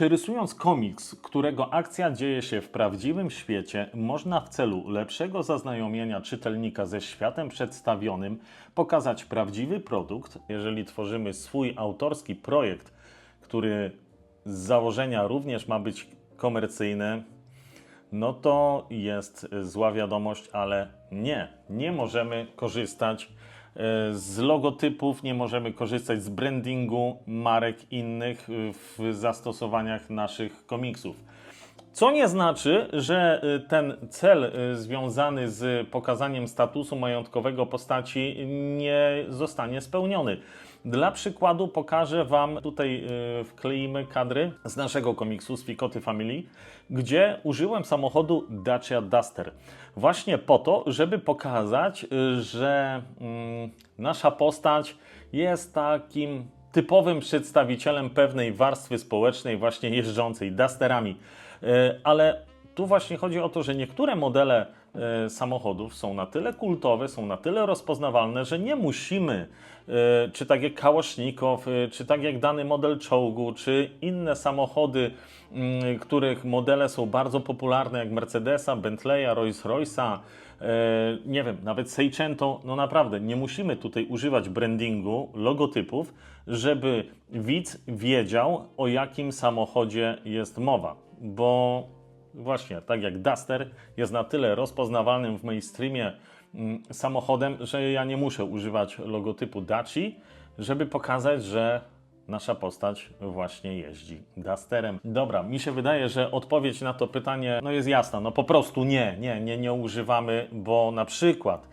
Czy rysując komiks, którego akcja dzieje się w prawdziwym świecie, można w celu lepszego zaznajomienia czytelnika ze światem przedstawionym pokazać prawdziwy produkt? Jeżeli tworzymy swój autorski projekt, który z założenia również ma być komercyjny, no to jest zła wiadomość, ale nie, nie możemy korzystać z logotypów, nie możemy korzystać z brandingu marek innych e, w zastosowaniach naszych komiksów. Co nie znaczy, że y, ten cel y, związany z pokazaniem statusu majątkowego postaci nie zostanie spełniony. Dla przykładu pokażę Wam, tutaj y, wkleimy kadry z naszego komiksu, z Fikoty Family, gdzie użyłem samochodu Dacia Duster. Właśnie po to, żeby pokazać, że mm, nasza postać jest takim typowym przedstawicielem pewnej warstwy społecznej, właśnie jeżdżącej Dusterami. E, Ale tu właśnie chodzi o to, że niektóre modele e, samochodów są na tyle kultowe, są na tyle rozpoznawalne, że nie musimy, e, czy tak jak Kałasznikow, czy tak jak dany model czołgu, czy inne samochody, mm, których modele są bardzo popularne, jak Mercedesa, Bentleya, Rolls-Royce'a, nie wiem, nawet Seicento, no naprawdę, nie musimy tutaj używać brandingu, logotypów, żeby widz wiedział, o jakim samochodzie jest mowa. Bo właśnie, tak jak Duster jest na tyle rozpoznawalnym w mainstreamie mm, samochodem, że ja nie muszę używać logotypu Daci, żeby pokazać, że nasza postać właśnie jeździ Dusterem. Dobra, mi się wydaje, że odpowiedź na to pytanie no jest jasna. No po prostu nie, nie, nie, nie używamy, bo na przykład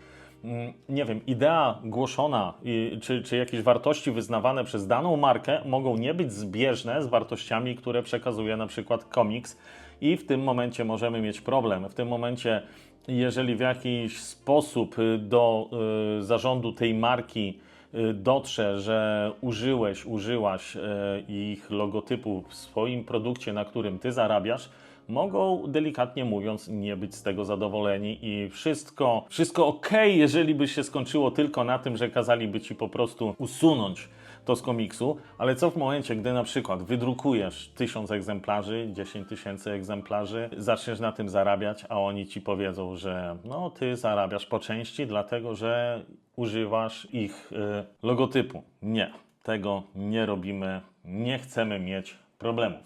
nie wiem, idea głoszona czy, czy jakieś wartości wyznawane przez daną markę mogą nie być zbieżne z wartościami, które przekazuje na przykład komiks i w tym momencie możemy mieć problem. W tym momencie, jeżeli w jakiś sposób y, do y, zarządu tej marki dotrze, że użyłeś, użyłaś y, ich logotypu w swoim produkcie, na którym ty zarabiasz, mogą delikatnie mówiąc nie być z tego zadowoleni i wszystko, wszystko ok, jeżeli by się skończyło tylko na tym, że kazaliby ci po prostu usunąć to z komiksu, ale co w momencie, gdy na przykład wydrukujesz tysiąc egzemplarzy, 10 tysięcy egzemplarzy, zaczniesz na tym zarabiać, a oni ci powiedzą, że no ty zarabiasz po części, dlatego że używasz ich y, logotypu. Nie, tego nie robimy, nie chcemy mieć problemów.